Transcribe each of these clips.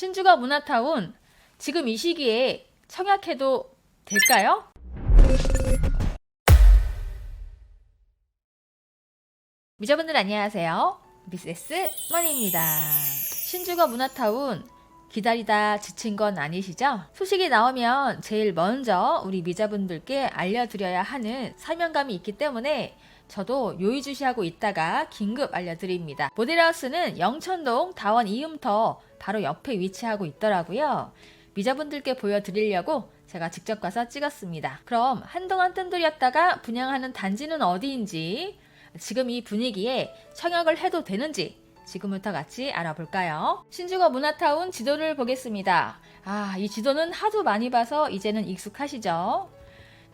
신주가 문화타운 지금 이 시기에 청약해도 될까요? 미자분들 안녕하세요. 미세스 머니입니다. 신주가 문화타운 기다리다 지친 건 아니시죠? 소식이 나오면 제일 먼저 우리 미자분들께 알려드려야 하는 사명감이 있기 때문에 저도 요의주시하고 있다가 긴급 알려드립니다. 모델하우스는 영천동 다원 이음터 바로 옆에 위치하고 있더라고요. 미자분들께 보여드리려고 제가 직접 가서 찍었습니다. 그럼 한동안 뜸들였다가 분양하는 단지는 어디인지 지금 이 분위기에 청약을 해도 되는지 지금부터 같이 알아볼까요? 신주거 문화타운 지도를 보겠습니다. 아, 이 지도는 하도 많이 봐서 이제는 익숙하시죠?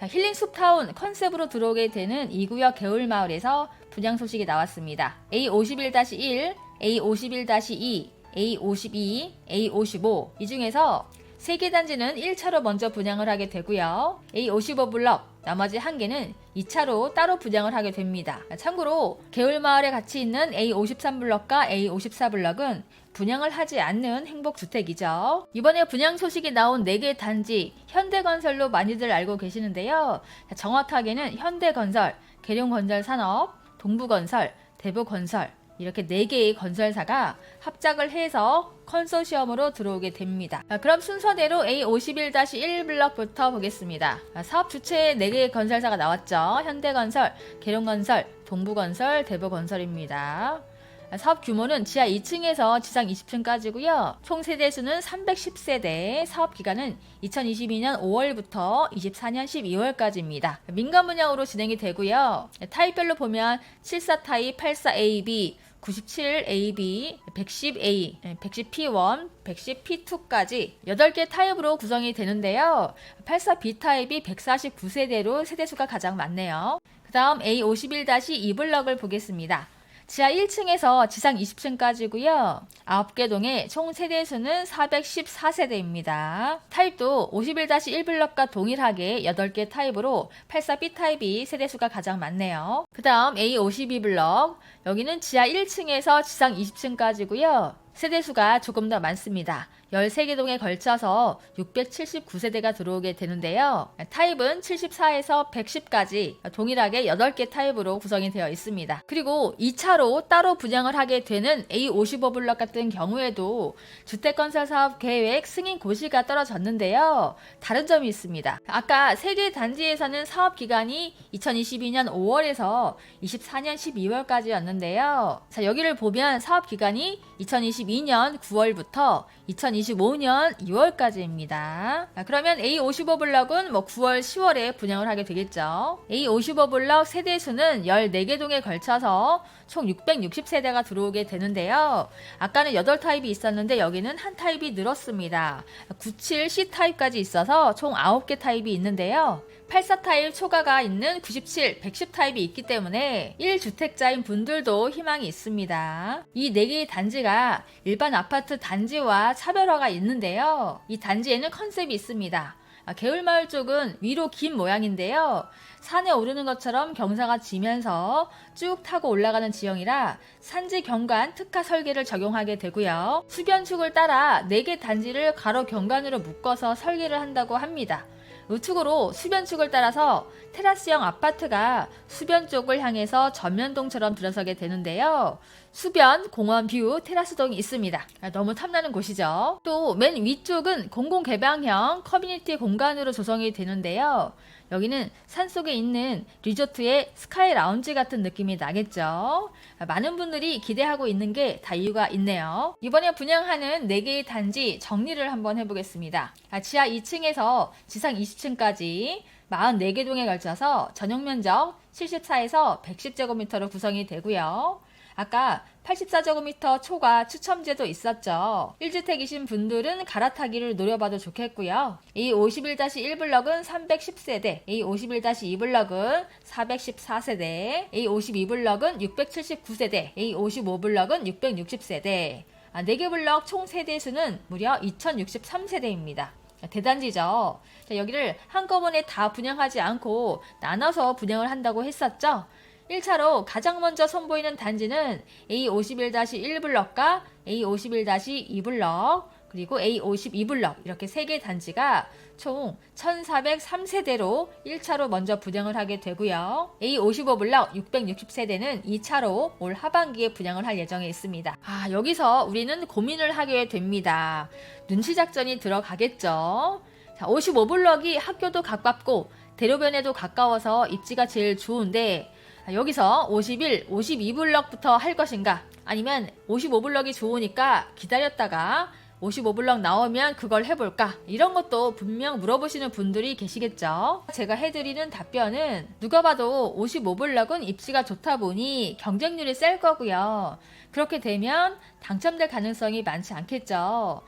자, 힐링 숲타운 컨셉으로 들어오게 되는 이 구역 개울마을에서 분양 소식이 나왔습니다. A51-1, A51-2, A52, A55 이 중에서 3개 단지는 1차로 먼저 분양을 하게 되고요. A55 블럭 나머지 한 개는 2차로 따로 분양을 하게 됩니다. 참고로 개울마을에 같이 있는 A53 블럭과 A54 블럭은 분양을 하지 않는 행복주택이죠. 이번에 분양 소식이 나온 4개 단지 현대건설로 많이들 알고 계시는데요. 정확하게는 현대건설, 계룡건설산업, 동부건설, 대부건설 이렇게 4개의 건설사가 합작을 해서 컨소시엄으로 들어오게 됩니다. 아, 그럼 순서대로 A51-1 블럭부터 보겠습니다. 아, 사업 주체에 4개의 건설사가 나왔죠. 현대건설, 계룡건설, 동부건설, 대부건설입니다. 아, 사업 규모는 지하 2층에서 지상 20층까지고요. 총 세대 수는 310세대, 사업 기간은 2022년 5월부터 24년 12월까지입니다. 민간 분양으로 진행이 되고요. 타입별로 보면 74 타입, 84AB, 97AB, 110A, 110P1, 110P2까지 8개 타입으로 구성이 되는데요. 84B 타입이 149세대로 세대수가 가장 많네요. 그 다음 A51-2 블럭을 보겠습니다. 지하 1층에서 지상 20층까지고요. 9개 동의 총 세대 수는 414세대입니다. 타입도 51-1 블럭과 동일하게 8개 타입으로 84B 타입이 세대 수가 가장 많네요. 그 다음 A52 블럭 여기는 지하 1층에서 지상 20층까지고요. 세대수가 조금 더 많습니다. 13개 동에 걸쳐서 679세대가 들어오게 되는데요. 타입은 74에서 110까지 동일하게 8개 타입으로 구성이 되어 있습니다. 그리고 2차로 따로 분양을 하게 되는 A55 블럭 같은 경우에도 주택건설 사업 계획 승인 고시가 떨어졌는데요. 다른 점이 있습니다. 아까 3개 단지에서는 사업 기간이 2022년 5월에서 24년 12월까지였는데요. 자, 여기를 보면 사업 기간이 2022년 9월부터 2025년 2월까지입니다. 그러면 A55 블럭은 뭐 9월, 10월에 분양을 하게 되겠죠. A55 블럭 세대수는 14개 동에 걸쳐서 총 660세대가 들어오게 되는데요. 아까는 8타입이 있었는데 여기는 한 타입이 늘었습니다. 97C 타입까지 있어서 총 9개 타입이 있는데요. 84 타입 초과가 있는 97, 110 타입이 있기 때문에 1주택자인 분들도 희망이 있습니다. 이 4개의 단지가 일반 아파트 단지와 차별화가 있는데요. 이 단지에는 컨셉이 있습니다. 아, 개울마을 쪽은 위로 긴 모양인데요. 산에 오르는 것처럼 경사가 지면서 쭉 타고 올라가는 지형이라 산지 경관 특화 설계를 적용하게 되고요. 수변축을 따라 4개 단지를 가로 경관으로 묶어서 설계를 한다고 합니다. 우측으로 수변축을 따라서 테라스형 아파트가 수변 쪽을 향해서 전면동처럼 들어서게 되는데요. 수변, 공원 뷰, 테라스동이 있습니다. 아, 너무 탐나는 곳이죠. 또 맨 위쪽은 공공 개방형 커뮤니티 공간으로 조성이 되는데요. 여기는 산속에 있는 리조트의 스카이 라운지 같은 느낌이 나겠죠. 많은 분들이 기대하고 있는 게 다 이유가 있네요. 이번에 분양하는 4개의 단지 정리를 한번 해보겠습니다. 아, 지하 2층에서 지상 20층까지 44개 동에 걸쳐서 전용 면적 74에서 110제곱미터로 구성이 되고요. 아까 84제곱미터 초과 추첨제도 있었죠. 1주택이신 분들은 갈아타기를 노려봐도 좋겠고요. 이 51-1 블럭은 310세대, 이 51-2 블럭은 414세대, 이 52 블럭은 679세대, 이 55 블럭은 660세대. 아, 4개 블럭 총 세대 수는 무려 2063세대입니다. 대단지죠. 자, 여기를 한꺼번에 다 분양하지 않고 나눠서 분양을 한다고 했었죠. 1차로 가장 먼저 선보이는 단지는 A51-1 블럭과 A51-2 블럭, 그리고 A52블럭 이렇게 세개 단지가 총 1403세대로 1차로 먼저 분양을 하게 되고요. A55블럭 660세대는 2차로 올 하반기에 분양을 할 예정에 있습니다. 아, 여기서 우리는 고민을 하게 됩니다. 눈치 작전이 들어가겠죠. 자, 55블럭이 학교도 가깝고 대로변에도 가까워서 입지가 제일 좋은데 자, 여기서 51, 52블럭부터 할 것인가? 아니면 55블럭이 좋으니까 기다렸다가 55블럭 나오면 그걸 해볼까? 이런 것도 분명 물어보시는 분들이 계시겠죠? 제가 해드리는 답변은 누가 봐도 55블럭은 입지가 좋다 보니 경쟁률이 셀 거고요. 그렇게 되면 당첨될 가능성이 많지 않겠죠.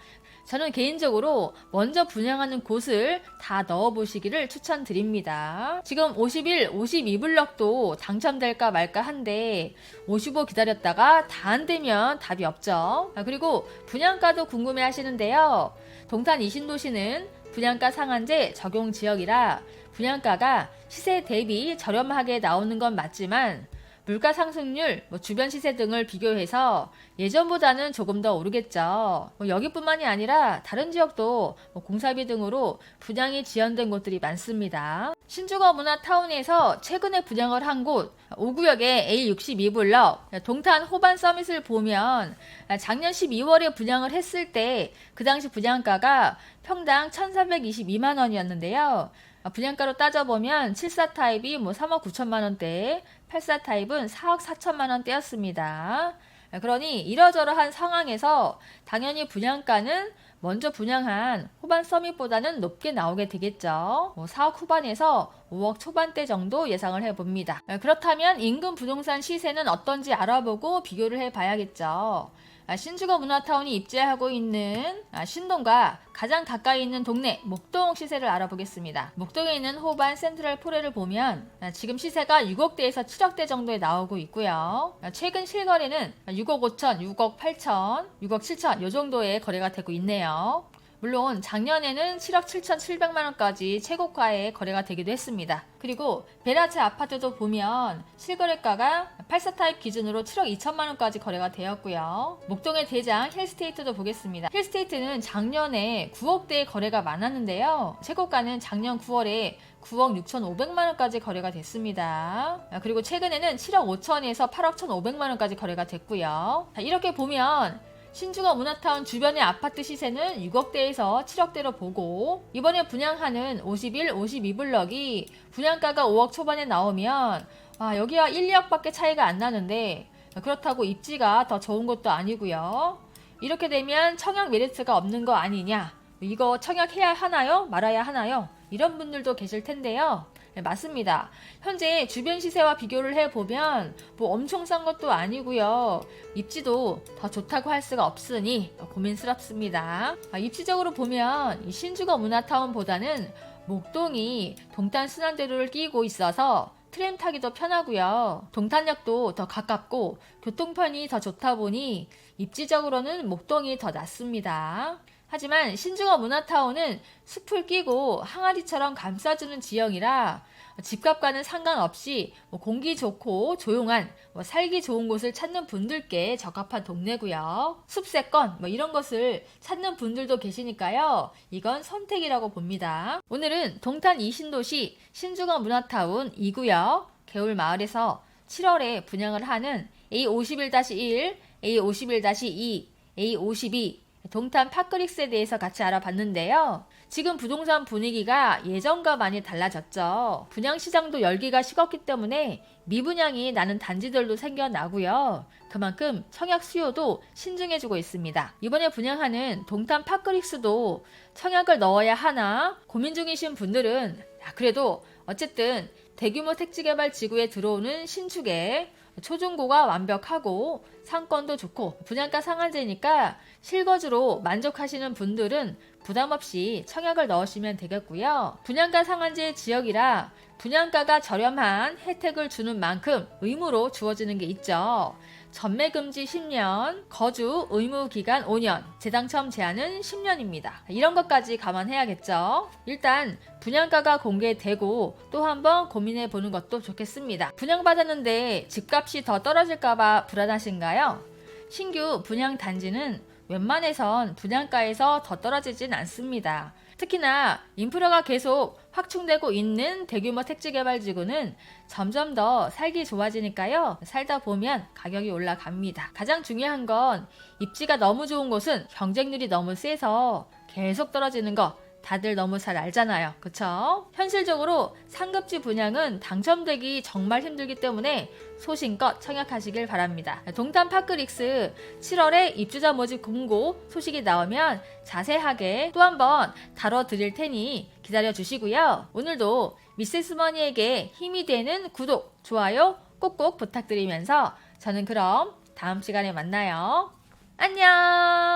저는 개인적으로 먼저 분양하는 곳을 다 넣어 보시기를 추천드립니다. 지금 51, 52블럭도 당첨될까 말까 한데 55 기다렸다가 다 안 되면 답이 없죠. 아, 그리고 분양가도 궁금해 하시는데요. 동탄 이신도시는 분양가 상한제 적용 지역이라 분양가가 시세 대비 저렴하게 나오는 건 맞지만 물가 상승률, 뭐 주변 시세 등을 비교해서 예전보다는 조금 더 오르겠죠. 뭐 여기뿐만이 아니라 다른 지역도 뭐 공사비 등으로 분양이 지연된 곳들이 많습니다. 신주거 문화타운에서 최근에 분양을 한 곳 5구역의 A62블럭 동탄 호반 서밋을 보면 작년 12월에 분양을 했을 때 그 당시 분양가가 평당 1,322만 원이었는데요. 분양가로 따져보면 74 타입이 뭐 3억 9천만 원대, 84 타입은 4억 4천만 원대였습니다. 그러니 이러저러한 상황에서 당연히 분양가는 먼저 분양한 후반 서밋보다는 높게 나오게 되겠죠. 뭐 4억 후반에서 5억 초반대 정도 예상을 해봅니다. 그렇다면 인근 부동산 시세는 어떤지 알아보고 비교를 해봐야겠죠. 아, 신주거 문화타운이 입지하고 있는 아, 신동과 가장 가까이 있는 동네 목동 시세를 알아보겠습니다. 목동에 있는 호반 센트럴 포레를 보면 아, 지금 시세가 6억대에서 7억대 정도에 나오고 있고요. 최근 실거래는 6억 5천, 6억 8천, 6억 7천 요 정도의 거래가 되고 있네요. 물론 작년에는 7억 7천7백만 원까지 최고가에 거래가 되기도 했습니다. 그리고 베라체 아파트도 보면 실거래가가 84 타입 기준으로 7억 2천만 원까지 거래가 되었고요. 목동의 대장 힐스테이트도 보겠습니다. 힐스테이트는 작년에 9억대의 거래가 많았는데요. 최고가는 작년 9월에 9억 6천5백만 원까지 거래가 됐습니다. 아, 그리고 최근에는 7억 5천에서 8억 1천5백만 원까지 거래가 됐고요. 이렇게 보면 신주가 문화타운 주변의 아파트 시세는 6억대에서 7억대로 보고 이번에 분양하는 51, 52블럭이 분양가가 5억 초반에 나오면 와 여기와 1, 2억밖에 차이가 안 나는데 그렇다고 입지가 더 좋은 것도 아니고요. 이렇게 되면 청약 메리트가 없는 거 아니냐? 이거 청약해야 하나요? 말아야 하나요? 이런 분들도 계실 텐데요. 네, 맞습니다. 현재 주변 시세와 비교를 해보면 뭐 엄청 싼 것도 아니고요. 입지도 더 좋다고 할 수가 없으니 고민스럽습니다. 아, 입지적으로 보면 이 신주거 문화타운보다는 목동이 동탄 순환대로를 끼고 있어서 트램 타기도 편하고요. 동탄역도 더 가깝고 교통편이 더 좋다 보니 입지적으로는 목동이 더 낫습니다. 하지만 신중어 문화타운은 숲을 끼고 항아리처럼 감싸주는 지형이라 집값과는 상관없이 뭐 공기 좋고 조용한 뭐 살기 좋은 곳을 찾는 분들께 적합한 동네고요. 숲세권 뭐 이런 것을 찾는 분들도 계시니까요. 이건 선택이라고 봅니다. 오늘은 동탄 이신도시 신중어 문화타운 2구역 개울마을에서 7월에 분양을 하는 A51-1, A51-2, A52 동탄 파크릭스에 대해서 같이 알아봤는데요. 지금 부동산 분위기가 예전과 많이 달라졌죠. 분양시장도 열기가 식었기 때문에 미분양이 나는 단지들도 생겨나고요. 그만큼 청약 수요도 신중해지고 있습니다. 이번에 분양하는 동탄 파크릭스도 청약을 넣어야 하나 고민 중이신 분들은 그래도 어쨌든 대규모 택지개발 지구에 들어오는 신축에 초중고가 완벽하고 상권도 좋고 분양가 상한제니까 실거주로 만족하시는 분들은 부담 없이 청약을 넣으시면 되겠고요. 분양가 상한제 지역이라 분양가가 저렴한 혜택을 주는 만큼 의무로 주어지는 게 있죠. 전매 금지 10년, 거주 의무 기간 5년, 재당첨 제한은 10년입니다. 이런 것까지 감안해야겠죠. 일단 분양가가 공개되고 또 한번 고민해 보는 것도 좋겠습니다. 분양받았는데 집값이 더 떨어질까봐 불안하신가요? 신규 분양 단지는 웬만해선 분양가에서 더 떨어지진 않습니다. 특히나 인프라가 계속 확충되고 있는 대규모 택지 개발 지구는 점점 더 살기 좋아지니까요. 살다 보면 가격이 올라갑니다. 가장 중요한 건 입지가 너무 좋은 곳은 경쟁률이 너무 세서 계속 떨어지는 거 다들 너무 잘 알잖아요. 그쵸? 현실적으로 상급지 분양은 당첨되기 정말 힘들기 때문에 소신껏 청약하시길 바랍니다. 동탄 파크릭스 7월에 입주자 모집 공고 소식이 나오면 자세하게 또 한번 다뤄드릴 테니 기다려 주시고요. 오늘도 미세스 머니에게 힘이 되는 구독, 좋아요 꼭꼭 부탁드리면서 저는 그럼 다음 시간에 만나요. 안녕!